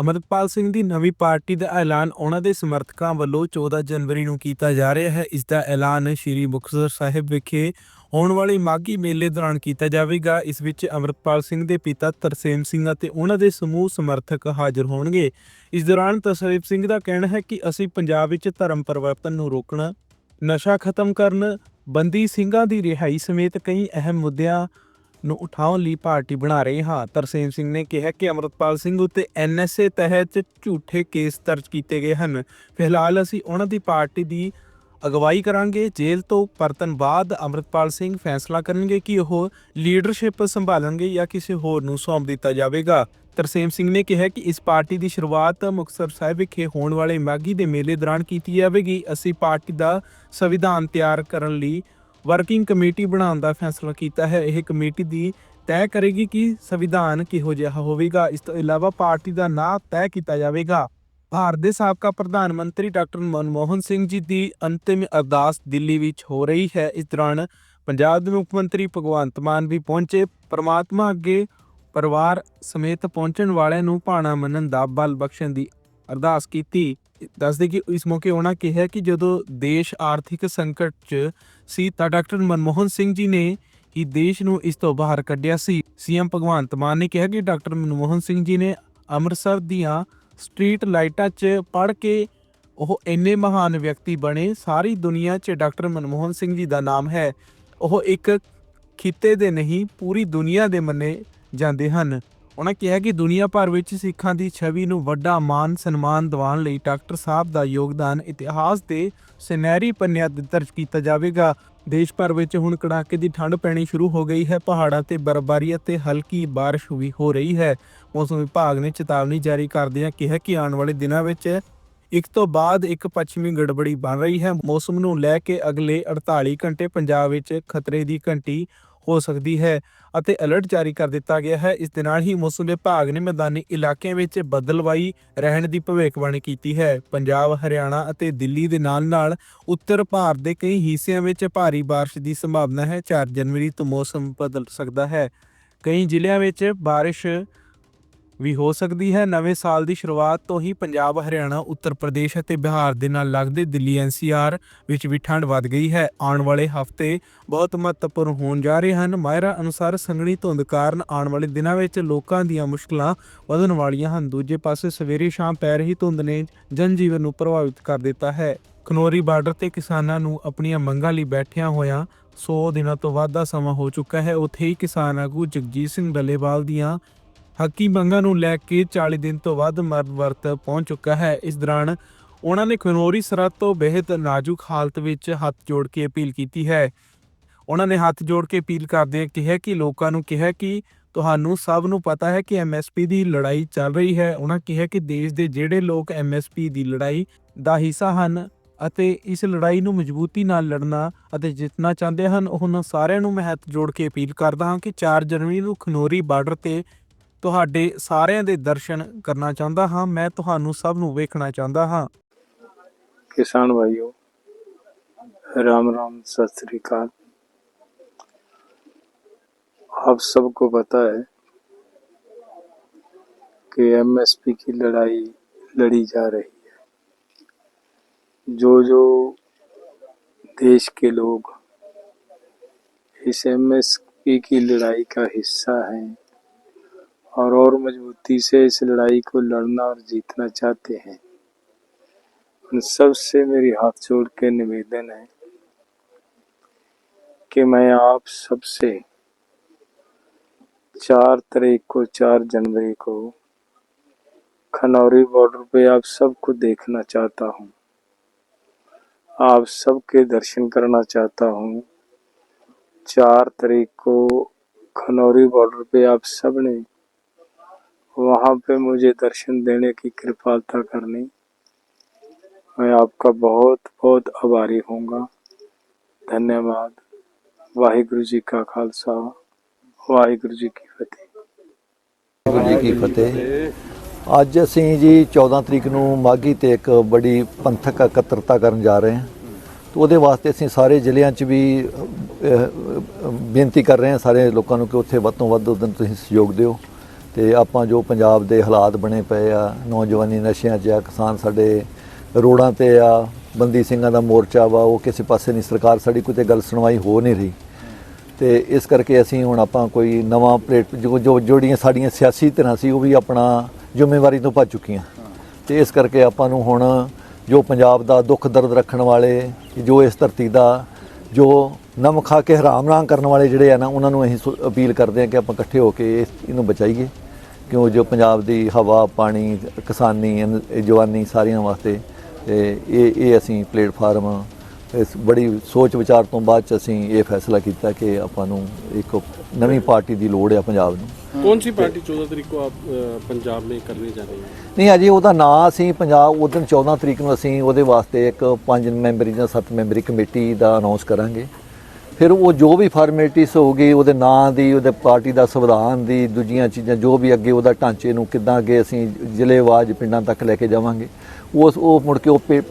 ਅਮਰਪਾਲ ਸਿੰਘ ਦੀ ਨਵੀਂ ਪਾਰਟੀ ਦਾ ਐਲਾਨ ਉਹਨਾਂ ਦੇ ਸਮਰਥਕਾਂ ਵੱਲੋਂ 14 ਜਨਵਰੀ ਨੂੰ ਕੀਤਾ ਜਾ ਰਿਹਾ ਹੈ। ਇਸ ਦਾ ਐਲਾਨ ਸ੍ਰੀ ਮੁਕਤਸਰ ਸਾਹਿਬ ਵਿਖੇ ਹੋਣ ਵਾਲੇ ਮਾਘੀ ਮੇਲੇ ਦੌਰਾਨ ਕੀਤਾ ਜਾਵੇਗਾ। ਇਸ ਵਿੱਚ ਅਮਰਪਾਲ ਸਿੰਘ ਦੇ ਪਿਤਾ ਤਰਸੇਮ ਸਿੰਘ ਅਤੇ ਉਹਨਾਂ ਦੇ ਸਮੂਹ ਸਮਰਥਕ ਹਾਜ਼ਰ ਹੋਣਗੇ। ਇਸ ਦੌਰਾਨ ਤਰਸੇਮ ਸਿੰਘ ਦਾ ਕਹਿਣਾ ਹੈ ਕਿ ਅਸੀਂ ਪੰਜਾਬ ਵਿੱਚ ਧਰਮ ਪਰਿਵਰਤਨ ਨੂੰ ਰੋਕਣਾ, ਨਸ਼ਾ ਖਤਮ ਕਰਨ, ਬੰਦੀ ਸਿੰਘਾਂ ਦੀ ਰਿਹਾਈ ਸਮੇਤ ਕਈ ਅਹਿਮ ਮੁੱਦਿਆਂ ਨੂੰ ਉਠਾਉਣ ਲਈ ਪਾਰਟੀ ਬਣਾ ਰਹੇ ਹਾਂ। ਤਰਸੇਮ ਸਿੰਘ ਨੇ ਕਿਹਾ ਕਿ ਅਮਰਤਪਾਲ ਸਿੰਘ ਉੱਤੇ ਐਨਐਸਏ ਤਹਿਤ ਝੂਠੇ ਕੇਸ ਦਰਜ ਕੀਤੇ ਗਏ ਹਨ। ਫਿਲਹਾਲ ਅਸੀਂ ਉਹਨਾਂ ਦੀ ਪਾਰਟੀ ਦੀ ਅਗਵਾਈ ਕਰਾਂਗੇ। ਜੇਲ੍ਹ ਤੋਂ ਪਰਤਨ ਬਾਅਦ ਅਮਰਤਪਾਲ ਸਿੰਘ ਫੈਸਲਾ ਕਰਨਗੇ ਕਿ ਉਹ ਲੀਡਰਸ਼ਿਪ ਸੰਭਾਲਣਗੇ ਜਾਂ ਕਿਸੇ ਹੋਰ ਨੂੰ ਸੌਂਪ ਦਿੱਤਾ ਜਾਵੇਗਾ। ਤਰਸੇਮ ਸਿੰਘ ਨੇ ਕਿਹਾ ਕਿ ਇਸ ਪਾਰਟੀ ਦੀ ਸ਼ੁਰੂਆਤ ਮੁਕਤਸਰ ਸਾਹਿਬ ਵਿਖੇ ਹੋਣ ਵਾਲੇ ਮਾਘੀ ਦੇ ਮੇਲੇ ਦੌਰਾਨ ਕੀਤੀ ਜਾਵੇਗੀ। ਅਸੀਂ ਪਾਰਟੀ ਦਾ ਸੰਵਿਧਾਨ ਤਿਆਰ ਕਰਨ ਲਈ ਵਰਕਿੰਗ ਕਮੇਟੀ ਬਣਾਉਣ ਦਾ ਫੈਸਲਾ ਕੀਤਾ ਹੈ। ਇਹ ਕਮੇਟੀ ਦੀ ਤੈਅ ਕਰੇਗੀ ਕਿ ਸੰਵਿਧਾਨ ਕਿਹੋ ਜਿਹਾ ਹੋਵੇਗਾ। ਇਸ ਤੋਂ ਇਲਾਵਾ ਪਾਰਟੀ ਦਾ ਨਾਂ ਤੈਅ ਕੀਤਾ ਜਾਵੇਗਾ। ਭਾਰਤ ਦੇ ਸਾਬਕਾ ਪ੍ਰਧਾਨ ਮੰਤਰੀ ਡਾਕਟਰ ਮਨਮੋਹਨ ਸਿੰਘ ਜੀ ਦੀ ਅੰਤਿਮ ਅਰਦਾਸ ਦਿੱਲੀ ਵਿੱਚ ਹੋ ਰਹੀ ਹੈ। ਇਸ ਦੌਰਾਨ ਪੰਜਾਬ ਦੇ ਮੁੱਖ ਮੰਤਰੀ ਭਗਵੰਤ ਮਾਨ ਵੀ ਪਹੁੰਚੇ। ਪ੍ਰਮਾਤਮਾ ਅੱਗੇ ਪਰਿਵਾਰ ਸਮੇਤ ਪਹੁੰਚਣ ਵਾਲਿਆਂ ਨੂੰ ਭਾਣਾ ਮੰਨਣ ਦਾ ਬਲ ਬਖਸ਼ਣ ਦੀ ਅਰਦਾਸ ਕੀਤੀ। ਦੱਸਦੇ ਕਿ ਇਸ ਮੌਕੇ ਉਹਨਾਂ ਕਿਹਾ ਕਿ ਜਦੋਂ ਦੇਸ਼ ਆਰਥਿਕ ਸੰਕਟ 'ਚ ਸੀ ਤਾਂ ਡਾਕਟਰ ਮਨਮੋਹਨ ਸਿੰਘ ਜੀ ਨੇ ਹੀ ਦੇਸ਼ ਨੂੰ ਇਸ ਤੋਂ ਬਾਹਰ ਕੱਢਿਆ ਸੀ। ਸੀਐਮ ਭਗਵੰਤ ਮਾਨ ਨੇ ਕਿਹਾ ਕਿ ਡਾਕਟਰ ਮਨਮੋਹਨ ਸਿੰਘ ਜੀ ਨੇ ਅੰਮ੍ਰਿਤਸਰ ਦੀਆਂ ਸਟਰੀਟ ਲਾਈਟਾਂ 'ਚ ਪੜ੍ਹ ਕੇ ਉਹ ਇੰਨੇ ਮਹਾਨ ਵਿਅਕਤੀ ਬਣੇ। ਸਾਰੀ ਦੁਨੀਆ 'ਚ ਡਾਕਟਰ ਮਨਮੋਹਨ ਸਿੰਘ ਜੀ ਦਾ ਨਾਮ ਹੈ। ਉਹ ਇੱਕ ਖਿੱਤੇ ਦੇ ਨਹੀਂ, ਪੂਰੀ ਦੁਨੀਆ ਦੇ ਮੰਨੇ ਜਾਂਦੇ ਹਨ। ਉਹਨਾਂ ਕਿਹਾ ਕਿ ਦੁਨੀਆ ਭਰ ਵਿੱਚ ਸਿੱਖਾਂ ਦੀ ਛਵੀ ਨੂੰ ਵੱਡਾ ਮਾਨ ਸਨਮਾਨ ਦਿਵਾਉਣ ਲਈ ਡਾਕਟਰ ਸਾਹਿਬ ਦਾ ਯੋਗਦਾਨ ਇਤਿਹਾਸ ਦੇ ਸੁਨਹਿਰੀ ਪੰਨਿਆਂ ਤੇ ਦਰਜ ਕੀਤਾ ਜਾਵੇਗਾ। ਦੇਸ਼ ਭਰ ਵਿੱਚ ਹੁਣ ਕੜਾਕੇ ਦੀ ਠੰਡ ਪੈਣੀ ਸ਼ੁਰੂ ਹੋ ਗਈ ਹੈ। ਪਹਾੜਾਂ ਤੇ ਬਰਫ਼ਬਾਰੀ ਅਤੇ ਹਲਕੀ ਬਾਰਿਸ਼ ਵੀ ਹੋ ਰਹੀ ਹੈ। ਮੌਸਮ ਵਿਭਾਗ ਨੇ ਚੇਤਾਵਨੀ ਜਾਰੀ ਕਰਦਿਆਂ ਕਿਹਾ ਕਿ ਆਉਣ ਵਾਲੇ ਦਿਨਾਂ ਵਿੱਚ ਇੱਕ ਤੋਂ ਬਾਅਦ ਇੱਕ ਪੱਛਮੀ ਗੜਬੜੀ ਬਣ ਰਹੀ ਹੈ। ਮੌਸਮ ਨੂੰ ਲੈ ਕੇ ਅਗਲੇ 48 ਘੰਟੇ ਪੰਜਾਬ ਵਿੱਚ ਖਤਰੇ ਦੀ ਘੰਟੀ ਹੋ ਸਕਦੀ ਹੈ ਅਤੇ ਅਲਰਟ ਜਾਰੀ ਕਰ ਦਿੱਤਾ ਗਿਆ ਹੈ। ਇਸ ਦੇ ਨਾਲ ਹੀ ਮੌਸਮ ਵਿਭਾਗ ਨੇ ਮੈਦਾਨੀ ਇਲਾਕਿਆਂ ਵਿੱਚ ਬਦਲਵਾਈ ਰਹਿਣ ਦੀ ਭਵਿੱਖਬਾਣੀ ਕੀਤੀ ਹੈ। ਪੰਜਾਬ, ਹਰਿਆਣਾ ਅਤੇ ਦਿੱਲੀ ਦੇ ਨਾਲ-ਨਾਲ ਉੱਤਰ ਭਾਰਤ ਦੇ ਕਈ ਹਿੱਸਿਆਂ ਵਿੱਚ ਭਾਰੀ ਬਾਰਿਸ਼ ਦੀ ਸੰਭਾਵਨਾ ਹੈ। 4 ਜਨਵਰੀ ਤੋਂ ਮੌਸਮ ਬਦਲ ਸਕਦਾ ਹੈ। ਕਈ ਜ਼ਿਲ੍ਹਿਆਂ ਵਿੱਚ ਬਾਰਿਸ਼ ਵੀ ਹੋ ਸਕਦੀ ਹੈ। ਨਵੇਂ ਸਾਲ ਦੀ ਸ਼ੁਰੂਆਤ ਤੋਂ ਹੀ ਪੰਜਾਬ, ਹਰਿਆਣਾ, ਉੱਤਰ ਪ੍ਰਦੇਸ਼ ਅਤੇ ਬਿਹਾਰ ਦੇ ਨਾਲ ਲੱਗਦੇ ਦਿੱਲੀ ਐਨਸੀਆਰ ਵਿੱਚ ਵੀ ਠੰਡ ਵੱਧ ਗਈ ਹੈ। ਆਉਣ ਵਾਲੇ ਹਫ਼ਤੇ ਬਹੁਤ ਮਹੱਤਵਪੂਰਨ ਹੋਣ ਜਾ ਰਹੇ ਹਨ। ਮਾਹਿਰਾਂ ਅਨੁਸਾਰ ਸੰਘਣੀ ਧੁੰਦ ਕਾਰਨ ਆਉਣ ਵਾਲੇ ਦਿਨਾਂ ਵਿੱਚ ਲੋਕਾਂ ਦੀਆਂ ਮੁਸ਼ਕਲਾਂ ਵਧਣ ਵਾਲੀਆਂ ਹਨ। ਦੂਜੇ ਪਾਸੇ ਸਵੇਰੇ ਸ਼ਾਮ ਪੈ ਰਹੀ ਧੁੰਦ ਨੇ ਜਨਜੀਵਨ ਨੂੰ ਪ੍ਰਭਾਵਿਤ ਕਰ ਦਿੱਤਾ ਹੈ। ਖਨੋਰੀ ਬਾਰਡਰ ਤੇ ਕਿਸਾਨਾਂ ਨੂੰ ਆਪਣੀਆਂ ਮੰਗਾਂ ਲਈ ਬੈਠਿਆਂ ਹੋਇਆਂ 100 ਦਿਨਾਂ ਤੋਂ ਵੱਧ ਦਾ ਸਮਾਂ ਹੋ ਚੁੱਕਾ ਹੈ। ਉੱਥੇ ਹੀ ਕਿਸਾਨ ਆਗੂ ਜਗਜੀਤ ਸਿੰਘ ਡੱਲੇਵਾਲ ਦੀਆਂ ਹੱਕੀ ਮੰਗਾਂ ਨੂੰ ਲੈ ਕੇ 40 ਦਿਨ ਤੋਂ ਵੱਧ ਮਰਦ ਵਰਤ ਪਹੁੰਚ ਚੁੱਕਾ ਹੈ। ਇਸ ਦੌਰਾਨ ਉਹਨਾਂ ਨੇ ਖਨੋਰੀ ਸਰਹੱਦ ਤੋਂ ਬੇਹਦ ਨਾਜ਼ੁਕ ਹਾਲਤ ਵਿੱਚ ਹੱਥ ਜੋੜ ਕੇ ਅਪੀਲ ਕੀਤੀ ਹੈ। ਉਹਨਾਂ ਨੇ ਹੱਥ ਜੋੜ ਕੇ ਅਪੀਲ ਕਰਦਿਆਂ ਕਿਹਾ ਕਿ ਲੋਕਾਂ ਨੂੰ ਕਿਹਾ ਕਿ ਤੁਹਾਨੂੰ ਸਭ ਨੂੰ ਪਤਾ ਹੈ ਕਿ ਐਮਐਸਪੀ ਦੀ ਲੜਾਈ ਚੱਲ ਰਹੀ ਹੈ। ਉਹਨਾਂ ਕਿਹਾ ਕਿ ਦੇਸ਼ ਦੇ ਜਿਹੜੇ ਲੋਕ ਐਮਐਸਪੀ ਦੀ ਲੜਾਈ ਦਾ ਹਿੱਸਾ ਹਨ ਅਤੇ ਇਸ ਲੜਾਈ ਨੂੰ ਮਜ਼ਬੂਤੀ ਨਾਲ ਲੜਨਾ ਅਤੇ ਜਿੱਤਣਾ ਚਾਹੁੰਦੇ ਹਨ, ਉਹਨਾਂ ਸਾਰਿਆਂ ਨੂੰ ਮੈਂ ਹੱਥ ਜੋੜ ਕੇ ਅਪੀਲ ਕਰਦਾ ਹਾਂ ਕਿ 4 ਜਨਵਰੀ ਨੂੰ ਖਨੋਰੀ ਬਾਰਡਰ ਤੇ ਤੁਹਾਡੇ ਸਾਰਿਆਂ ਦੇ ਦਰਸ਼ਨ ਕਰਨਾ ਚਾਹੁੰਦਾ ਹਾਂ ਮੈਂ ਤੁਹਾਨੂੰ ਸਭ ਨੂੰ ਵੇਖਣਾ ਚਾਹੁੰਦਾ ਹਾਂ किसान भाइयों राम राम सत श्री अकाल आप सबको पता है कि एमएसपी की लड़ाई लड़ी जा रही है जो जो देश के लोग इस एमएसपी की लड़ाई का हिस्सा हैं और और मजबूती से इस लड़ाई को लड़ना और जीतना चाहते हैं। उन सबसे मेरी हाथ जोड़ के निवेदन है कि मैं आप सबसे चार तारीख को, चार जनवरी को खनौरी बॉर्डर पे आप सबको देखना चाहता हूँ। आप सबके दर्शन करना चाहता हूँ। चार तारीख को खनौरी बॉर्डर पे आप सबने वहाँ पे मुझे दर्शन देने की कृपालता करनी मैं आपका बहुत बहुत आभारी होऊंगा धन्यवाद वाहिगुरु जी का खालसा ਵਾਹਿਗੁਰੂ ਜੀ ਕੀ ਫਤਿਹ ਵਾਹਿਗੁਰੂ ਜੀ ਕੀ ਫਤਿਹ ਅੱਜ ਅਸੀਂ ਜੀ 14 ਤਰੀਕ ਨੂੰ ਮਾਘੀ ਤੇ ਇੱਕ ਬੜੀ ਪੰਥਕ ਇਕੱਤਰਤਾ ਕਰਨ ਜਾ ਰਹੇ ਹਾਂ ਤੇ ਉਹਦੇ ਵਾਸਤੇ ਅਸੀਂ ਸਾਰੇ ਜ਼ਿਲ੍ਹਿਆਂ 'ਚ ਵੀ ਅਹ, ਅਹ, ਬੇਨਤੀ ਕਰ ਰਹੇ ਹਾਂ ਸਾਰੇ ਲੋਕਾਂ ਨੂੰ ਕਿ ਉੱਥੇ ਵੱਧ ਤੋਂ ਵੱਧ ਉਸ ਦਿਨ ਤੁਸੀਂ ਸਹਿਯੋਗ ਦਿਓ ਤੇ ਆਪਾਂ ਜੋ ਪੰਜਾਬ ਦੇ ਹਾਲਾਤ ਬਣੇ ਪਏ ਆ, ਨੌਜਵਾਨੀ ਨਸ਼ਿਆਂ 'ਚ ਆ, ਕਿਸਾਨ ਸਾਡੇ ਰੋਡਾਂ ਤੇ ਆ, ਬੰਦੀ ਸਿੰਘਾਂ ਦਾ ਮੋਰਚਾ ਵਾ, ਉਹ ਕਿਸੇ ਪਾਸੇ ਨਹੀਂ, ਸਰਕਾਰ ਸਾਡੀ ਕੋਈ ਤੇ ਗੱਲ ਸੁਣਵਾਈ ਹੋ ਨਹੀਂ ਰਹੀ। ਤੇ ਇਸ ਕਰਕੇ ਅਸੀਂ ਹੁਣ ਆਪਾਂ ਕੋਈ ਨਵਾਂ ਪਲੇਟ, ਜੋ ਜੋ, ਜਿਹੜੀਆਂ ਸਾਡੀਆਂ ਸਿਆਸੀ ਧਿਰਾਂ ਸੀ, ਉਹ ਵੀ ਆਪਣਾ ਜ਼ਿੰਮੇਵਾਰੀ ਤੋਂ ਭੱਜ ਚੁੱਕੀਆਂ। ਤੇ ਇਸ ਕਰਕੇ ਆਪਾਂ ਨੂੰ ਹੁਣ ਜੋ ਪੰਜਾਬ ਦਾ ਦੁੱਖ ਦਰਦ ਰੱਖਣ ਵਾਲੇ, ਜੋ ਇਸ ਧਰਤੀ ਦਾ, ਜੋ ਨਮ ਖਾ ਕੇ ਹਰਾਮ ਨਾ ਕਰਨ ਵਾਲੇ ਜਿਹੜੇ ਆ ਨਾ ਉਹਨਾਂ ਨੂੰ ਅਸੀਂ ਅਪੀਲ ਕਰਦੇ ਆ ਕਿ ਆਪਾਂ ਇਕੱਠੇ ਹੋ ਕੇ ਇਹਨੂੰ ਬਚਾਈਏ। ਕਿਉਂ ਜੋ ਪੰਜਾਬ ਦੀ ਹਵਾ ਪਾਣੀ ਕਿਸਾਨੀ ਜਵਾਨੀ ਸਾਰਿਆਂ ਵਾਸਤੇ ਇਹ ਇਹ ਅਸੀਂ ਪਲੇਟਫਾਰਮ ਇਸ ਬੜੀ ਸੋਚ ਵਿਚਾਰ ਤੋਂ ਬਾਅਦ ਚ ਅਸੀਂ ਇਹ ਫੈਸਲਾ ਕੀਤਾ ਕਿ ਆਪਾਂ ਨੂੰ ਇੱਕ ਨਵੀਂ ਪਾਰਟੀ ਦੀ ਲੋੜ ਹੈ ਪੰਜਾਬ ਨੂੰ। ਕੌਣ ਸੀ ਪਾਰਟੀ 14 ਤਰੀਕ ਨੂੰ ਆਪ ਪੰਜਾਬ ਨੇ ਕਰਨੇ ਜਾ ਰਹੀ ਹੈ? ਨਹੀਂ ਅਜੇ ਉਹਦਾ ਨਾਂ ਅਸੀਂ ਪੰਜਾਬ ਉਦੋਂ 14 ਤਰੀਕ ਨੂੰ ਅਸੀਂ ਉਹਦੇ ਵਾਸਤੇ ਇੱਕ ਪੰਜ ਮੈਂਬਰੀ ਜਾਂ ਸੱਤ ਮੈਂਬਰੀ ਕਮੇਟੀ ਦਾ ਅਨਾਉਂਸ ਕਰਾਂਗੇ। ਫਿਰ ਉਹ ਜੋ ਵੀ ਫਾਰਮੈਲਿਟੀਜ਼ ਹੋਊਗੀ, ਉਹਦੇ ਨਾਂ ਦੀ, ਉਹਦੇ ਪਾਰਟੀ ਦਾ ਸੰਵਿਧਾਨ ਦੀ, ਦੂਜੀਆਂ ਚੀਜ਼ਾਂ, ਜੋ ਵੀ ਅੱਗੇ ਉਹਦਾ ਢਾਂਚੇ ਨੂੰ ਕਿੱਦਾਂ ਅੱਗੇ ਅਸੀਂ ਜ਼ਿਲ੍ਹੇਵਾਜ ਪਿੰਡਾਂ ਤੱਕ ਲੈ ਕੇ ਜਾਵਾਂਗੇ। ਉਸ, ਉਹ ਮੁੜ ਕੇ ਉਹ ਪੇ-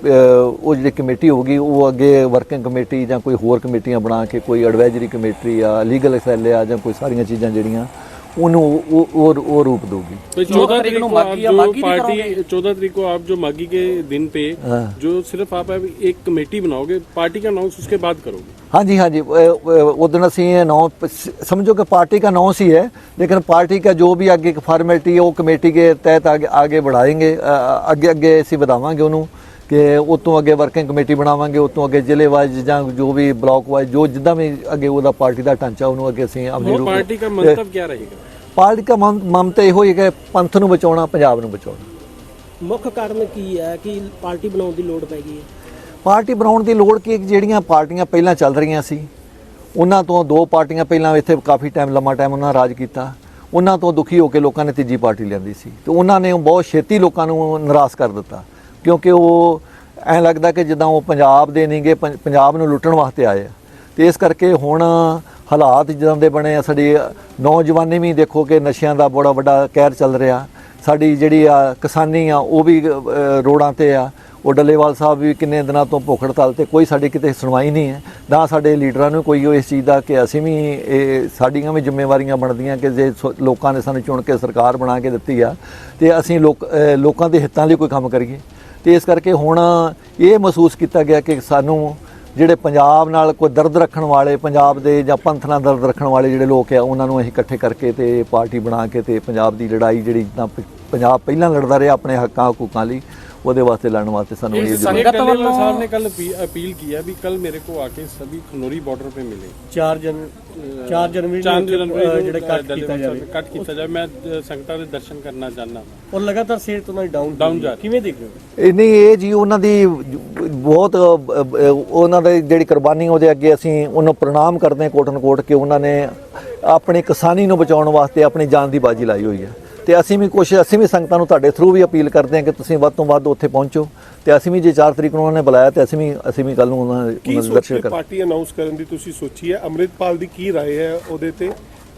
ਉਹ ਜਿਹੜੀ ਕਮੇਟੀ ਹੋਊਗੀ, ਉਹ ਅੱਗੇ ਵਰਕਿੰਗ ਕਮੇਟੀ ਜਾਂ ਕੋਈ ਹੋਰ ਕਮੇਟੀਆਂ ਬਣਾ ਕੇ, ਕੋਈ ਐਡਵਾਈਜ਼ਰੀ ਕਮੇਟੀ ਆ ਲੀਗਲ ਸੈੱਲ ਆ ਜਾਂ ਕੋਈ ਸਾਰੀਆਂ ਚੀਜ਼ਾਂ ਜਿਹੜੀਆਂ ਉਹਨੂੰ ਉਹ ਉਹ ਉਹ ਰੂਪ ਦੇਊਗੀ तो चौदह चौदह तारीख तारीख को को आप माघी या जो माघी नहीं पार्टी करोगे? चौदह तारीख को आप जो माघी के दिन पे हाँ। जो सिर्फ आप अभी एक कमेटी बनाओगे पार्टी का अनाउंस उसके बाद करोगे हाँ जी हाँ जी उदन ਅਸੀਂ ਨौ समझो कि पार्टी का नौ सी है लेकिन पार्टी का जो भी आगे फॉर्मेलिटी है वो कमेटी के तहत आगे आगे बढ़ाएंगे अ, ਅੱਗੇ ਅੱਗੇ ਅਸੀਂ ਵਧਾਵਾਂਗੇ ਉਹਨੂੰ ਕਿ ਉਹ ਤੋਂ ਅੱਗੇ ਵਰਕਿੰਗ ਕਮੇਟੀ ਬਣਾਵਾਂਗੇ ਉਹ ਤੋਂ ਅੱਗੇ ਜ਼ਿਲ੍ਹੇ ਵਾਈਜ਼ ਜਾਂ ਜੋ ਵੀ ਬਲਾਕ ਵਾਈਜ਼ ਜੋ ਜਿੱਦਾਂ ਵੀ ਅੱਗੇ ਉਹਦਾ ਪਾਰਟੀ ਦਾ ਢਾਂਚਾ ਉਹਨੂੰ ਅੱਗੇ ਅਸੀਂ ਅਮਲੀ ਰੂਪ ਪਾਰਟੀ ਦਾ ਮੰਤਵ ਕੀ ਰਹੇਗਾ? ਪਾਰਟੀ ਦਾ ਮੰਤਵ ਇਹੋ ਹੀ ਹੈ ਪੰਥ ਨੂੰ ਬਚਾਉਣਾ ਪੰਜਾਬ ਨੂੰ ਬਚਾਉਣਾ। ਮੁੱਖ ਕਾਰਨ ਕੀ ਹੈ ਕਿ ਪਾਰਟੀ ਬਣਾਉਣ ਦੀ ਲੋੜ ਪੈ ਗਈ ਹੈ? ਪਾਰਟੀ ਬਣਾਉਣ ਦੀ ਲੋੜ ਕੀ ਜਿਹੜੀਆਂ ਪਾਰਟੀਆਂ ਪਹਿਲਾਂ ਚੱਲ ਰਹੀਆਂ ਸੀ ਉਹਨਾਂ ਤੋਂ ਦੋ ਪਾਰਟੀਆਂ ਪਹਿਲਾਂ ਇੱਥੇ ਕਾਫੀ ਟਾਈਮ ਲੰਮਾ ਟਾਈਮ ਉਹਨਾਂ ਰਾਜ ਕੀਤਾ। ਉਹਨਾਂ ਤੋਂ ਦੁਖੀ ਹੋ ਕੇ ਲੋਕਾਂ ਨੇ ਤੀਜੀ ਪਾਰਟੀ ਲੈਂਦੀ ਸੀ। ਤੇ ਉਹਨਾਂ ਨੇ ਬਹੁਤ ਛੇਤੀ ਲੋਕਾਂ ਨੂੰ ਨਿਰਾਸ਼ ਕਰ ਦਿੱਤਾ। ਕਿਉਂਕਿ ਉਹ ਐਂ ਲੱਗਦਾ ਕਿ ਜਿੱਦਾਂ ਉਹ ਪੰਜਾਬ ਦੇ ਨਹੀਂਗੇ ਪੰਜਾਬ ਨੂੰ ਲੁੱਟਣ ਵਾਸਤੇ ਆਏ ਆ। ਤੇ ਇਸ ਕਰਕੇ ਹੁਣ ਹਾਲਾਤ ਜਿੱਦਾਂ ਦੇ ਬਣੇ ਆ, ਸਾਡੀ ਨੌਜਵਾਨੀ ਵੀ ਦੇਖੋ ਕਿ ਨਸ਼ਿਆਂ ਦਾ ਬੜਾ ਵੱਡਾ ਕਹਿਰ ਚੱਲ ਰਿਹਾ। ਸਾਡੀ ਜਿਹੜੀ ਆ ਕਿਸਾਨੀ ਆ, ਉਹ ਵੀ ਰੋਡਾਂ ਤੇ ਆ। ਉਹ ਡੱਲੇਵਾਲ ਸਾਹਿਬ ਵੀ ਕਿੰਨੇ ਦਿਨਾਂ ਤੋਂ ਭੁੱਖ ਹੜਤਾਲ ਤੇ ਕੋਈ ਸਾਡੀ ਕਿਤੇ ਸੁਣਵਾਈ ਨਹੀਂ ਹੈ। ਨਾ ਸਾਡੇ ਲੀਡਰਾਂ ਨੂੰ ਕੋਈ ਇਸ ਚੀਜ਼ ਦਾ ਕਿ ਅਸੀਂ ਵੀ, ਇਹ ਸਾਡੀਆਂ ਵੀ ਜ਼ਿੰਮੇਵਾਰੀਆਂ ਬਣਦੀਆਂ ਕਿ ਜੇ ਸੋ- ਲੋਕਾਂ ਨੇ ਸਾਨੂੰ ਚੁਣ ਕੇ ਸਰਕਾਰ ਬਣਾ ਕੇ ਦਿੱਤੀ ਆ, ਤੇ ਅਸੀਂ ਲੋਕਾਂ ਦੇ ਹਿੱਤਾਂ ਲਈ ਕੋਈ ਕੰਮ ਕਰੀਏ। ਤੇ ਇਸ ਕਰਕੇ ਹੁਣ ਇਹ ਮਹਿਸੂਸ ਕੀਤਾ ਗਿਆ ਕਿ ਸਾਨੂੰ ਜਿਹੜੇ ਪੰਜਾਬ ਨਾਲ ਕੋਈ ਦਰਦ ਰੱਖਣ ਵਾਲੇ, ਪੰਜਾਬ ਦੇ ਜਾਂ ਪੰਥ ਨਾਲ ਦਰਦ ਰੱਖਣ ਵਾਲੇ ਜਿਹੜੇ ਲੋਕ ਆ, ਉਹਨਾਂ ਨੂੰ ਅਸੀਂ ਇਕੱਠੇ ਕਰਕੇ ਤੇ ਪਾਰਟੀ ਬਣਾ ਕੇ ਤੇ ਪੰਜਾਬ ਦੀ ਲੜਾਈ ਜਿਹੜੀ ਜਿੱਦਾਂ ਪੰਜਾਬ ਪਹਿਲਾਂ ਲੜਦਾ ਰਿਹਾ ਆਪਣੇ ਹੱਕਾਂ, ਹਕੂਕਾਂ ਲਈ ਉਹਦੇ ਵਾਸਤੇ ਲੜਨ ਵਾਸਤੇ ਸਾਨੂੰ ਇਹ ਜ਼ਰੂਰਤ ਹੈ ਕਲੇਵਾਲ ਸਾਹਿਬ ਨੇ ਕੱਲ ਅਪੀਲ ਕੀਆ ਵੀ ਕੱਲ ਮੇਰੇ ਕੋ ਆ ਕੇ ਸਭੀ ਖਨੋਰੀ ਬਾਰਡਰ ਤੇ ਮਿਲੇ। 4 ਜਨ 4 ਜਨਵਰੀ ਨੂੰ ਜਿਹੜਾ ਕੱਟ ਕੀਤਾ ਜਾਵੇ। ਕੱਟ ਕੀਤਾ ਜਾਵੇ। ਮੈਂ ਸੰਗਤਾਂ ਦੇ ਦਰਸ਼ਨ ਕਰਨਾ ਚਾਹਨਾ ਔਰ ਲਗਾਤਾਰ ਸੇਲ ਤੋਂ ਡਾਊਨ ਡਾਊਨ ਜਾ ਕਿਵੇਂ ਦੇਖ ਰਹੇ ਹੋ? ਨਹੀਂ ਇਹ ਜੀ ਉਹਨਾਂ ਦੀ ਬਹੁਤ ਉਹਨਾਂ ਦੀ ਜਿਹੜੀ ਕੁਰਬਾਨੀ ਉਹਦੇ ਅੱਗੇ ਅਸੀਂ ਉਹਨੂੰ ਪ੍ਰਣਾਮ ਕਰਦੇ ਕੋਟਨ ਕੋਟ ਕਿ ਉਹਨਾਂ ਨੇ ਆਪਣੀ ਕਿਸਾਨੀ ਨੂੰ ਬਚਾਉਣ ਵਾਸਤੇ ਆਪਣੀ ਜਾਨ ਦੀ ਬਾਜੀ ਲਾਈ ਹੋਈ ਹੈ। ਤੇ ਅਸੀਂ ਵੀ ਕੁਛ ਅਸੀਂ ਵੀ ਸੰਗਤਾਂ ਨੂੰ ਤੁਹਾਡੇ ਥਰੂ ਵੀ ਅਪੀਲ ਕਰਦੇ ਹਾਂ ਕਿ ਤੁਸੀਂ ਵੱਧ ਤੋਂ ਵੱਧ ਉੱਥੇ ਪਹੁੰਚੋ ਤੇ ਅਸੀਂ ਵੀ ਜੇ 4 ਤਰੀਕ ਨੂੰ ਉਹਨਾਂ ਨੇ ਬੁਲਾਇਆ ਤੇ ਅਸੀਂ ਵੀ ਅਸੀਂ ਵੀ ਕੱਲ ਨੂੰ ਉਹਨਾਂ ਦੇ ਕੀ ਉਹਨਾਂ ਦੇ ਸੋਚ ਦਰਸ਼ਨ ਕੇ ਕਰ ਪਾਰਟੀ ਅਨਾਉਂਸ ਕਰਨ ਦੀ ਤੁਸੀਂ ਸੋਚੀ ਹੈ ਅੰਮ੍ਰਿਤਪਾਲ ਦੀ ਕੀ رائے ਹੈ ਉਹਦੇ ਤੇ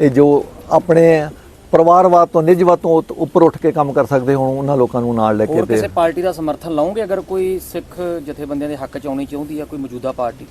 ਇਹ ਜੋ ਆਪਣੇ ਪਰਿਵਾਰਵਾਦ ਤੋਂ ਨਿੱਜਵਾਦ ਤੋਂ ਉੱਪਰ ਉੱਠ ਕੇ ਕੰਮ ਕਰ ਸਕਦੇ ਹੋਣ ਉਹਨਾਂ ਲੋਕਾਂ ਨੂੰ ਨਾਲ ਲੈ ਕੇ ਤੇ ਕਿਸੇ ਪਾਰਟੀ ਦਾ ਸਮਰਥਨ ਲਾਉਂਗੇ? ਅਗਰ ਕੋਈ ਸਿੱਖ ਜਥੇਬੰਦੀਆਂ ਦੇ ਹੱਕ ਚ ਆਉਣੀ ਚਾਹੁੰਦੀ ਹੈ ਕੋਈ ਮੌਜੂਦਾ ਪਾਰਟੀ?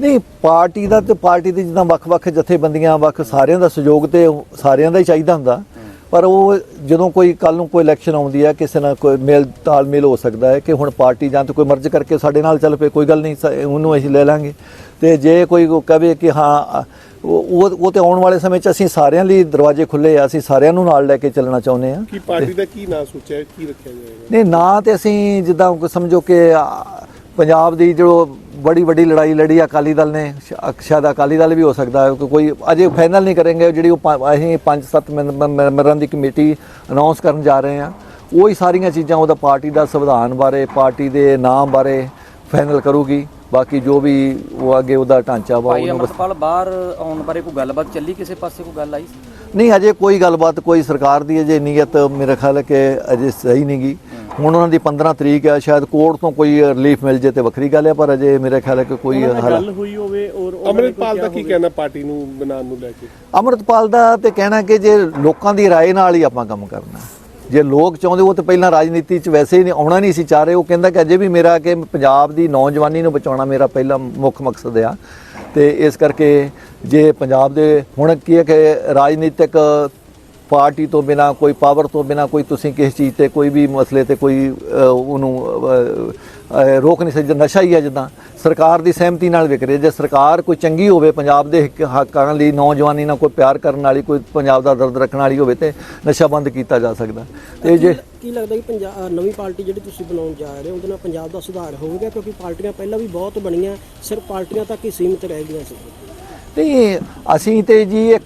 ਨਹੀਂ ਪਾਰਟੀ ਦਾ ਤੇ ਪਾਰਟੀ ਦੇ ਜਿੱਦਾਂ ਵੱਖ-ਵੱਖ ਜਥੇਬੰਦੀਆਂ ਵੱਖ ਸਾਰਿਆਂ ਦਾ ਸਹਿਯੋਗ ਤੇ ਸਾਰਿਆਂ ਦਾ ਹੀ ਚਾਹੀਦਾ ਹੁੰਦਾ। ਪਰ ਉਹ ਜਦੋਂ ਕੋਈ ਕੱਲ ਨੂੰ ਕੋਈ ਇਲੈਕਸ਼ਨ ਆਉਂਦੀ ਹੈ ਕਿਸੇ ਨਾਲ ਕੋਈ ਮੇਲ ਤਾਲਮੇਲ ਹੋ ਸਕਦਾ ਹੈ ਕਿ ਹੁਣ ਪਾਰਟੀ ਜਾਂ ਤਾਂ ਕੋਈ ਮਰਜ਼ ਕਰਕੇ ਸਾਡੇ ਨਾਲ ਚੱਲ ਪਏ ਕੋਈ ਗੱਲ ਨਹੀਂ ਉਹਨੂੰ ਅਸੀਂ ਲੈ ਲਾਂਗੇ। ਤੇ ਜੇ ਕੋਈ ਕਹੇ ਕਿ ਹਾਂ ਉਹ ਉਹ ਤੇ ਆਉਣ ਵਾਲੇ ਸਮੇਂ 'ਚ ਅਸੀਂ ਸਾਰਿਆਂ ਲਈ ਦਰਵਾਜ਼ੇ ਖੁੱਲੇ ਆ ਅਸੀਂ ਸਾਰਿਆਂ ਨੂੰ ਨਾਲ ਲੈ ਕੇ ਚੱਲਣਾ ਚਾਹੁੰਦੇ ਆ। ਕੀ ਪਾਰਟੀ ਦਾ ਕੀ ਨਾਂ ਸੋਚਿਆ ਕੀ ਰੱਖਿਆ ਜਾਏਗਾ? ਨਹੀਂ ਨਾ ਤੇ ਅਸੀਂ ਜਿੱਦਾਂ ਸਮਝੋ ਕਿ ਆ, ਪੰਜਾਬ ਦੀ ਜੋ ਬੜੀ ਵੱਡੀ ਲੜਾਈ ਲੜੀ ਆ ਅਕਾਲੀ ਦਲ ਨੇ ਸ਼ਾਇਦ ਅਕਾਲੀ ਦਲ ਵੀ ਹੋ ਸਕਦਾ ਹੈ ਕੋਈ ਅਜੇ ਫਾਈਨਲ ਨਹੀਂ ਕਰਾਂਗੇ ਜਿਹੜੀ ਉਹ ਅਸੀਂ 5-7 ਮੈਂਬਰਾਂ ਦੀ ਕਮੇਟੀ ਅਨਾਉਂਸ ਕਰਨ ਜਾ ਰਹੇ ਹਾਂ ਉਹ ਹੀ ਸਾਰੀਆਂ ਚੀਜ਼ਾਂ ਉਹਦਾ ਪਾਰਟੀ ਦਾ ਸੰਵਿਧਾਨ ਬਾਰੇ ਪਾਰਟੀ ਦੇ ਨਾਮ ਬਾਰੇ ਫਾਈਨਲ ਕਰੂਗੀ। ਬਾਕੀ ਜੋ ਵੀ ਉਹ ਅੱਗੇ ਉਹਦਾ ਢਾਂਚਾ ਵਾ ਭਾਈ ਉਹਨੂੰ ਬਸ- ਅਮਰਪਾਲ ਬਾਹਰ ਆਉਣ ਬਾਰੇ ਕੋਈ ਗੱਲਬਾਤ ਚੱਲੀ ਕਿਸੇ ਪਾਸੇ ਕੋਈ ਗੱਲ ਆਈ ਸੀ? ਨਹੀਂ ਅਜੇ ਕੋਈ ਗੱਲਬਾਤ ਕੋਈ ਸਰਕਾਰ ਦੀ ਅਜੇ ਨੀਅਤ ਮੇਰੇ ਖਿਆਲ ਹੈ ਕਿ ਅਜੇ ਸਹੀ ਨਹੀਂ ਗਈ ਹੁਣ ਉਹਨਾਂ ਦੀ 15 ਤਰੀਕ ਹੈ ਸ਼ਾਇਦ ਕੋਰਟ ਤੋਂ ਕੋਈ ਰਿਲੀਫ ਮਿਲ ਜੇ ਤੇ ਵੱਖਰੀ ਗੱਲ ਹੈ ਪਰ ਅਜੇ ਮੇਰੇ ਖਿਆਲ ਹੈ ਕਿ ਕੋਈ ਉਹਨਾਂ ਨਾਲ ਹੱਲ ਗੱਲ ਹੋਈ ਹੋਵੇ ਔਰ ਉਹਨਾਂ ਨੇ ਅੰਮ੍ਰਿਤਪਾਲ ਕੋਈ ਦਾ ਕਿਹਾ ਕੀ ਹੋਵੇ? ਕਹਿਣਾ ਪਾਰਟੀ ਨੂੰ ਬਣਾਉਣ ਨੂੰ ਲੈ ਕੇ ਅਮਰਤਪਾਲ ਦਾ ਤੇ ਕਹਿਣਾ ਕਿ ਜੇ ਲੋਕਾਂ ਦੀ رائے ਨਾਲ ਹੀ ਆਪਾਂ ਕੰਮ ਕਰਨਾ ਜੇ ਲੋਕ ਚਾਹੁੰਦੇ, ਉਹ ਤਾਂ ਪਹਿਲਾਂ ਰਾਜਨੀਤੀ 'ਚ ਵੈਸੇ ਹੀ ਨਹੀਂ, ਆਉਣਾ ਨਹੀਂ ਸੀ ਚਾਹ ਰਹੇ। ਉਹ ਕਹਿੰਦਾ ਕਿ ਅਜੇ ਵੀ ਮੇਰਾ ਕਿ ਪੰਜਾਬ ਦੀ ਨੌਜਵਾਨੀ ਨੂੰ ਬਚਾਉਣਾ ਮੇਰਾ ਪਹਿਲਾ ਮੁੱਖ ਮਕਸਦ ਆ। ਤੇ ਇਸ ਕਰਕੇ ਜੇ ਪੰਜਾਬ ਦੇ, ਹੁਣ ਕੀ ਹੈ ਕਿ ਰਾਜਨੀਤਿਕ ਪਾਰਟੀ ਤੋਂ ਬਿਨਾ, ਕੋਈ ਪਾਵਰ ਤੋਂ ਬਿਨਾ, ਕੋਈ ਤੁਸੀਂ ਕਿਸੇ ਚੀਜ਼ ਤੇ ਕੋਈ ਵੀ ਮਸਲੇ ਤੇ ਕੋਈ ਉਹਨੂੰ ਰੋਕ ਨਹੀਂ ਸਕਦਾ ਨਸ਼ਾ ਹੀ ਹੈ ਜਿੱਦਾਂ। ਸਰਕਾਰ ਦੀ ਸਹਿਮਤੀ ਨਾਲ ਵਿਕ ਰਿਹਾ ਜੇ ਸਰਕਾਰ ਕੋਈ ਚੰਗੀ ਹੋਵੇ ਪੰਜਾਬ ਦੇ ਹੱਕ- ਹੱਕਾਂ ਲਈ ਨੌਜਵਾਨੀ ਨਾਲ ਕੋਈ ਪਿਆਰ ਕਰਨ ਵਾਲੀ ਕੋਈ ਪੰਜਾਬ ਦਾ ਦਰਦ ਰੱਖਣ ਵਾਲੀ ਹੋਵੇ ਤੇ ਨਸ਼ਾ ਬੰਦ ਕੀਤਾ ਜਾ ਸਕਦਾ। ਤੇ ਜੇ ਕੀ ਲੱਗਦਾ ਕਿ ਪੰਜਾਬ ਨਵੀਂ ਪਾਰਟੀ ਜਿਹੜੀ ਤੁਸੀਂ ਬਣਾਉਣ ਜਾ ਰਹੇ ਹੋ ਉਹਦੇ ਨਾਲ ਪੰਜਾਬ ਦਾ ਸੁਧਾਰ ਹੋਵੇਗਾ ਕਿਉਂਕਿ ਪਾਰਟੀਆਂ ਪਹਿਲਾਂ ਵੀ ਬਹੁਤ ਬਣੀਆਂ ਸਿਰਫ ਪਾਰਟੀਆਂ ਤੱਕ ਹੀ ਸੀਮਿਤ ਰਹਿ ਗਈਆਂ ਸੀ। ਨਹੀਂ ਅਸੀਂ ਤੇ ਜੀ ਇਹ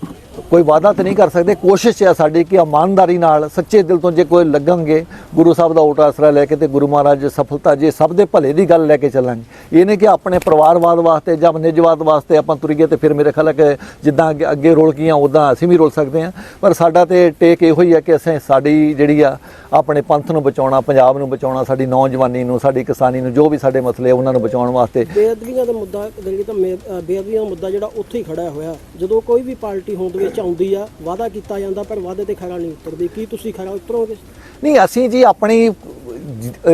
ਕੋਈ ਵਾਅਦਾ ਤਾਂ ਨਹੀਂ ਕਰ ਸਕਦੇ। ਕੋਸ਼ਿਸ਼ ਹੈ ਸਾਡੀ ਕਿ ਇਮਾਨਦਾਰੀ ਨਾਲ, ਸੱਚੇ ਦਿਲ ਤੋਂ ਜੇ ਕੋਈ ਲੱਗਣਗੇ, ਗੁਰੂ ਸਾਹਿਬ ਦਾ ਓਟ ਆਸਰਾ ਲੈ ਕੇ ਤੇ ਗੁਰੂ ਮਹਾਰਾਜ ਸਫਲਤਾ ਜੇ ਸਭ ਦੇ ਭਲੇ ਦੀ ਗੱਲ ਲੈ ਕੇ ਚੱਲਾਂਗੇ। ਇਹ ਨਹੀਂ ਕਿ ਆਪਣੇ ਪਰਿਵਾਰਵਾਦ ਵਾਸਤੇ ਜਾਂ ਨਿਜਵਾਦ ਵਾਸਤੇ ਆਪਾਂ ਤੁਰੀਏ ਤੇ ਫਿਰ ਮੇਰੇ ਖਿਆਲ ਹੈ ਕਿ ਜਿੱਦਾਂ ਅੱਗੇ- ਅੱਗੇ ਰੋਲ ਗਈਆਂ ਉਦਾਂ ਅਸੀਂ ਵੀ ਰੋਲ ਸਕਦੇ ਹਾਂ। ਪਰ ਸਾਡਾ ਤੇ ਟੇਕ ਇਹੋ ਹੀ ਹੈ ਕਿ ਅਸੀਂ ਸਾਡੀ ਜਿਹੜੀ ਆ, ਆਪਣੇ ਪੰਥ ਨੂੰ ਬਚਾਉਣਾ, ਪੰਜਾਬ ਨੂੰ ਬਚਾਉਣਾ, ਸਾਡੀ ਨੌਜਵਾਨੀ ਨੂੰ, ਸਾਡੀ ਕਿਸਾਨੀ ਨੂੰ, ਜੋ ਵੀ ਸਾਡੇ ਮਸਲੇ ਆ, ਉਹਨਾਂ ਨੂੰ ਬਚਾਉਣ ਵਾਸਤੇ ਬੇਅਦਬੀਆਂ ਦਾ ਮੁੱਦਾ, ਜਿਹੜੀ ਤਾਂ ਬੇਅਦਬੀਆਂ ਦਾ ਮੁੱਦਾ ਜਿਹੜਾ ਉੱਥੇ ਹੀ ਖੜਾ ਹੋਇਆ। ਜਦੋਂ ਕੋਈ ਵੀ ਪਾਰਟੀ ਹੋਂਦ ਵਿੱਚ ਆਉਂਦੀ ਆ, ਵਾਅਦਾ ਕੀਤਾ ਜਾਂਦਾ, ਪਰ ਵਾਅਦੇ ਤੇ ਖਰਾ ਨਹੀਂ ਉਤਰਦੀ। ਕੀ ਤੁਸੀਂ ਖਰਾ ਉਤਰੋਗੇ? ਨਹੀਂ, ਅਸੀਂ ਜੀ ਆਪਣੀ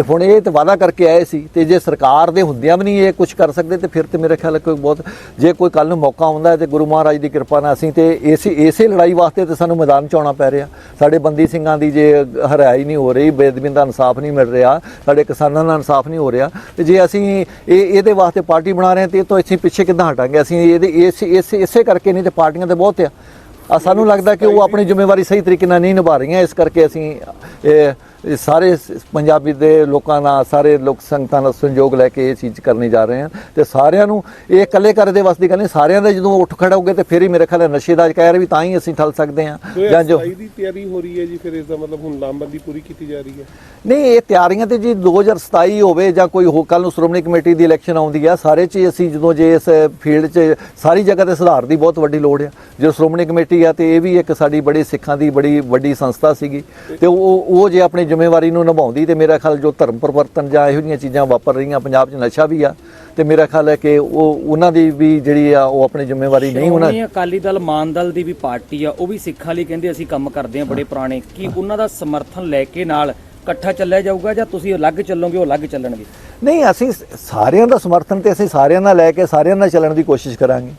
ਹੁਣ ਇਹ ਤੇ ਵਾਅਦਾ ਕਰਕੇ ਆਏ ਸੀ ਤੇ ਜੇ ਸਰਕਾਰ ਦੇ ਹੁੰਦਿਆਂ ਵੀ ਨਹੀਂ ਇਹ ਕੁਝ ਕਰ ਸਕਦੇ, ਤੇ ਫਿਰ ਤੇ ਮੇਰੇ ਖਿਆਲ ਕੋਈ ਬਹੁਤ, ਜੇ ਕੋਈ ਕੱਲ ਨੂੰ ਮੌਕਾ ਆਉਂਦਾ ਤੇ ਗੁਰੂ ਮਹਾਰਾਜ ਦੀ ਕਿਰਪਾ ਨਾਲ ਅਸੀਂ ਤੇ ਇਸੇ ਇਸੇ ਲੜਾਈ ਵਾਸਤੇ ਤੇ ਸਾਨੂੰ ਮੈਦਾਨ ਚ ਆਉਣਾ ਪੈ ਰਿਹਾ। ਸਾਡੇ ਬੰਦੀ ਸਿੰਘਾਂ ਦੀ ਜੇ ਹਰਾਈ ਨਹੀਂ ਹੋ ਰਹੀ ਬੇਦਬੀਆਂ ਦਾ ਇਨਸਾਫ ਨਹੀਂ ਮਿਲ ਰਿਹਾ, ਸਾਡੇ ਕਿਸਾਨਾਂ ਦਾ ਇਨਸਾਫ ਨਹੀਂ ਹੋ ਰਿਹਾ, ਤੇ ਜੇ ਅਸੀਂ ਇਹ, ਇਹਦੇ ਵਾਸਤੇ ਪਾਰਟੀ ਬਣਾ ਰਹੇ ਹਾਂ ਤੇ ਇਹ ਤੋਂ ਅਸੀਂ ਪਿੱਛੇ ਕਿੱਦਾਂ ਹਟਾਂਗੇ? ਅਸੀਂ ਇਹਦੇ, ਇਸ ਇਸ, ਇਸੇ ਕਰਕੇ ਨਹੀਂ ਤੇ ਪਾਰਟੀਆਂ ਤੇ ਬਹੁਤ ਆ। ਸਾਨੂੰ ਲੱਗਦਾ ਕਿ ਉਹ ਆਪਣੀ ਜ਼ਿੰਮੇਵਾਰੀ ਸਹੀ ਤਰੀਕੇ ਨਾਲ ਨਹੀਂ ਨਿਭਾ ਰਹੀਆਂ, ਇਸ ਕਰਕੇ ਅਸੀਂ ਇਹ ਸਾਰੇ ਪੰਜਾਬੀ ਦੇ ਲੋਕਾਂ ਨਾਲ ਸਾਰੇ ਲੋਕ ਸੰਗਤਾਂ ਦਾ ਸੰਯੋਗ ਲੈ ਕੇ ਇਹ ਚੀਜ਼ ਕਰਨੀ ਜਾ ਰਹੇ ਹਾਂ। ਤੇ ਸਾਰਿਆਂ ਨੂੰ ਇਹ ਇਕੱਲੇ ਕਰਦੇ ਵਾਸਤੇ ਗੱਲ ਨਹੀਂ ਸਾਰਿਆਂ ਦੇ ਜਦੋਂ ਉੱਠ ਖੜੋਗੇ ਤੇ ਫਿਰ ਹੀ ਮੇਰੇ ਖਿਆਲ ਨਸ਼ੇ ਦਾ ਕਹਿਰ ਵੀ ਤਾਂ ਹੀ ਅਸੀਂ ਠੱਲ ਸਕਦੇ ਹਾਂ। ਜਾਂ ਜੋ 2027 ਦੀ ਤਿਆਰੀ ਹੋ ਰਹੀ ਹੈ ਜੀ ਫਿਰ ਇਸ ਦਾ ਮਤਲਬ ਹੁਣ ਲਾਮਬੰਦੀ ਪੂਰੀ ਕੀਤੀ ਜਾ ਰਹੀ ਹੈ? ਨਹੀਂ ਇਹ ਤਿਆਰੀਆਂ ਤੇ ਜੀ 2027 ਹੋਵੇ ਜਾਂ ਕੋਈ ਹੋ ਕੱਲ ਨੂੰ ਸ਼੍ਰੋਮਣੀ ਕਮੇਟੀ ਦੀ ਇਲੈਕਸ਼ਨ ਆਉਂਦੀ ਆ ਸਾਰੇ ਚ ਅਸੀਂ ਜਦੋਂ ਜੇ ਇਸ ਫੀਲਡ 'ਚ ਸਾਰੀ ਜਗ੍ਹਾ ਤੇ ਸੁਧਾਰ ਦੀ ਬਹੁਤ ਵੱਡੀ ਲੋੜ ਆ। ਜੋ ਸ਼੍ਰੋਮਣੀ ਕਮੇਟੀ ਆ ਤੇ ਇਹ ਵੀ ਇੱਕ ਸਾਡੀ ਬੜੀ ਸਿੱਖਾਂ ਦੀ ਬੜੀ ਵੱਡੀ ਸੰਸਥਾ ਸੀਗੀ। ਤੇ ਉਹ ਉਹ ਜੇ ਆਪਣੀ ਜ਼ਿੰਮੇਵਾਰੀ ਨੂੰ ਨਿਭਾਉਂਦੀ ਤੇ ਮੇਰਾ ਖਿਆਲ ਜੋ ਧਰਮ ਪਰਿਵਰਤਨ ਜਾਂ ਇਹੋ ਜਿਹੀਆਂ ਚੀਜ਼ਾਂ ਵਾਪਰ ਰਹੀਆਂ ਪੰਜਾਬ 'ਚ ਨਸ਼ਾ ਵੀ ਆ ਤੇ ਮੇਰਾ ਖਿਆਲ ਹੈ ਕਿ ਉਹ ਉਹਨਾਂ ਦੀ ਵੀ ਜਿਹੜੀ ਆ ਉਹ ਆਪਣੀ ਜ਼ਿੰਮੇਵਾਰੀ ਨਹੀਂ ਉਹਨਾਂ ਸ਼੍ਰੋਮਣੀ ਅਕਾਲੀ ਦਲ ਮਾਨ ਦਲ ਦੀ ਵੀ ਪਾਰਟੀ ਆ ਉਹ ਵੀ ਸਿੱਖਾਂ ਲਈ ਕਹਿੰਦੇ ਅਸੀਂ ਕੰਮ ਕਰਦੇ ਆ ਬੜੇ ਪੁਰਾਣੇ। ਕੀ ਉਹਨਾਂ ਦਾ ਸਮਰਥਨ ਲੈ ਕੇ ਨਾਲ ਇਕੱਠਾ ਚੱਲਿਆ ਜਾਊਗਾ ਜਾਂ ਤੁਸੀਂ ਅਲੱਗ ਚੱਲੋਗੇ ਉਹ ਅਲੱਗ ਚੱਲਣਗੇ? ਨਹੀਂ ਅਸੀਂ ਸਾਰਿਆਂ ਦਾ ਸਮਰਥਨ ਤੇ ਅਸੀਂ ਸਾਰਿਆਂ ਨਾਲ ਲੈ ਕੇ ਸਾਰਿਆਂ ਨਾਲ ਚੱਲਣ ਦੀ ਕੋਸ਼ਿਸ਼ ਕਰਾਂਗੇ।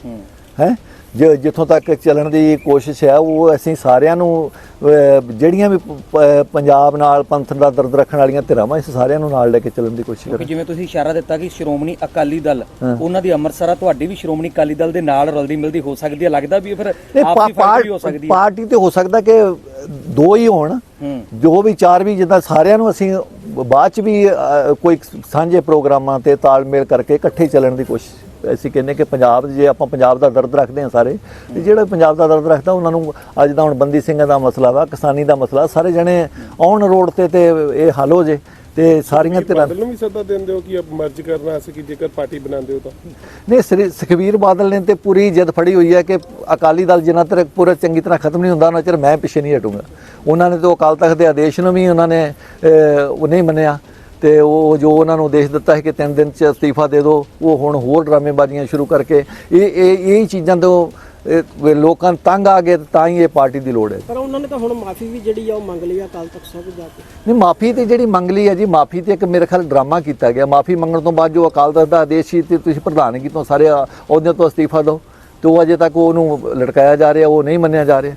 ਹੈ? ਜਿੱਥੋਂ ਤੱਕ ਚੱਲਣ ਦੀ ਕੋਸ਼ਿਸ਼ ਹੈ ਉਹ ਅਸੀਂ ਸਾਰਿਆਂ ਨੂੰ ਜਿਹੜੀਆਂ ਵੀ ਪੰਜਾਬ ਨਾਲ ਪੰਥ ਦਾ ਦਰਦ ਰੱਖਣ ਵਾਲੀਆਂ ਧਿਰਾਵਾਂ ਅਸੀਂ ਸਾਰਿਆਂ ਨੂੰ ਨਾਲ ਲੈ ਕੇ ਚੱਲਣ ਦੀ ਕੋਸ਼ਿਸ਼ ਕਰਾਂਗੇ। ਜਿਵੇਂ ਤੁਸੀਂ ਇਸ਼ਾਰਾ ਦਿੱਤਾ ਕਿ ਸ਼੍ਰੋਮਣੀ ਅਕਾਲੀ ਦਲ ਉਹਨਾਂ ਦੀ ਅੰਮ੍ਰਿਤਸਰ ਤੁਹਾਡੀ ਵੀ ਸ਼੍ਰੋਮਣੀ ਅਕਾਲੀ ਦਲ ਦੇ ਨਾਲ ਰਲਦੀ ਮਿਲਦੀ ਹੋ ਸਕਦੀ ਹੈ ਲੱਗਦਾ ਵੀ ਫਿਰ ਨਹੀਂ, ਪਾ- ਆਪਸੀ ਫਾਈਟ ਵੀ ਹੋ ਸਕਦੀ ਹੈ ਪਾਰਟੀ ਤੇ ਹੋ ਸਕਦਾ ਕਿ ਦੋ ਹੀ ਹੋਣ ਜੋ ਵੀ ਚਾਰ ਵੀ ਜਿੱਦਾਂ ਸਾਰਿਆਂ ਨੂੰ ਅਸੀਂ ਬਾਅਦ ਚ ਵੀ ਕੋਈ ਸਾਂਝੇ ਪ੍ਰੋਗਰਾਮਾਂ ਤੇ ਤਾਲਮੇਲ ਕਰਕੇ ਇਕੱਠੇ ਚੱਲਣ ਦੀ ਕੋਸ਼ਿਸ਼ ਅਸੀਂ ਕਹਿੰਦੇ ਕਿ ਪੰਜਾਬ ਜੇ ਆਪਾਂ ਪੰਜਾਬ ਦਾ ਦਰਦ ਰੱਖਦੇ ਹਾਂ ਸਾਰੇ ਤੇ ਜਿਹੜਾ ਪੰਜਾਬ ਦਾ ਦਰਦ ਰੱਖਦਾ ਉਹਨਾਂ ਨੂੰ ਅੱਜ ਦਾ ਹੁਣ ਬੰਦੀ ਸਿੰਘਾਂ ਦਾ ਮਸਲਾ ਵਾ ਕਿਸਾਨੀ ਦਾ ਮਸਲਾ ਸਾਰੇ ਜਣੇ ਆਉਣ ਰੋਡ ਤੇ ਤੇ ਇਹ ਹੱਲ ਹੋ ਜੇ ਤੇ ਸਾਰੀਆਂ ਧਿਰਾਂ ਬਾਦਲ ਨੂੰ ਵੀ ਸੱਦਾ ਦਿੰਦੇ ਹੋ ਕਿ ਮਰਜ ਕਰਨਾ ਅਸੀਂ ਕਿ ਜੇਕਰ ਪਾਰਟੀ ਬਣਾਉਂਦੇ ਹੋ ਤਾਂ? ਨਹੀਂ ਸ੍ਰੀ ਸੁਖਬੀਰ ਬਾਦਲ ਨੇ ਤੇ ਪੂਰੀ ਜਿੱਦ ਫੜੀ ਹੋਈ ਹੈ ਕਿ ਅਕਾਲੀ ਦਲ ਜਿੰਨਾ ਤੱਕ ਪੂਰਾ ਚੰਗੀ ਤਰ੍ਹਾਂ ਖਤਮ ਨਹੀਂ ਹੁੰਦਾ ਉਹਨਾਂ ਚਿਰ ਮੈਂ ਪਿੱਛੇ ਨਹੀਂ ਹਟੂੰਗਾ। ਉਹਨਾਂ ਨੇ ਤਾਂ ਅਕਾਲ ਤਖਤ ਦੇ ਆਦੇਸ਼ ਨੂੰ ਵੀ ਉਹਨਾਂ ਨੇ ਉਹ ਨਹੀਂ ਮੰਨਿਆ। ਤੇ ਉਹ ਜੋ ਉਹਨਾਂ ਨੂੰ ਆਦੇਸ਼ ਦਿੱਤਾ ਹੈ ਕਿ ਤਿੰਨ ਦਿਨ ਚ ਅਸਤੀਫਾ ਦੇ ਦਿਓ ਉਹ ਹੁਣ ਹੋਰ ਡਰਾਮੇਬਾਜ਼ੀਆਂ ਸ਼ੁਰੂ ਕਰਕੇ ਇਹ ਇਹ ਇਹ ਚੀਜ਼ਾਂ ਤੋਂ ਲੋਕਾਂ ਤੰਗ ਆ ਗਏ ਤਾਂ ਹੀ ਇਹ ਪਾਰਟੀ ਦੀ ਲੋੜ ਹੈ। ਪਰ ਉਹਨਾਂ ਨੇ ਤਾਂ ਹੁਣ ਮਾਫੀ ਵੀ ਜਿਹੜੀ ਆ ਉਹ ਮੰਗ ਲਈ ਆ ਕੱਲ ਤੱਕ ਸਭ ਜਾ ਕੇ। ਨਹੀਂ ਮਾਫੀ ਤੇ ਜਿਹੜੀ ਮੰਗ ਲਈ ਹੈ ਜੀ ਮਾਫੀ ਤੇ ਇੱਕ ਮੇਰੇ ਖਿਆਲ ਡਰਾਮਾ ਕੀਤਾ ਗਿਆ। ਮਾਫੀ ਮੰਗਣ ਤੋਂ ਬਾਅਦ ਜੋ ਅਕਾਲ ਤਖਤ ਦਾ ਆਦੇਸ਼ ਸੀ ਤੇ ਤੁਸੀਂ ਪ੍ਰਧਾਨਗੀ ਤੋਂ ਸਾਰੇ ਅਹੁਦਿਆਂ ਤੋਂ ਅਸਤੀਫਾ ਦਿਓ। ਤੇ ਉਹ ਅਜੇ ਤੱਕ ਉਹਨੂੰ ਲਟਕਾਇਆ ਜਾ ਰਿਹਾ ਉਹ ਨਹੀਂ ਮੰਨਿਆ ਜਾ ਰਿਹਾ।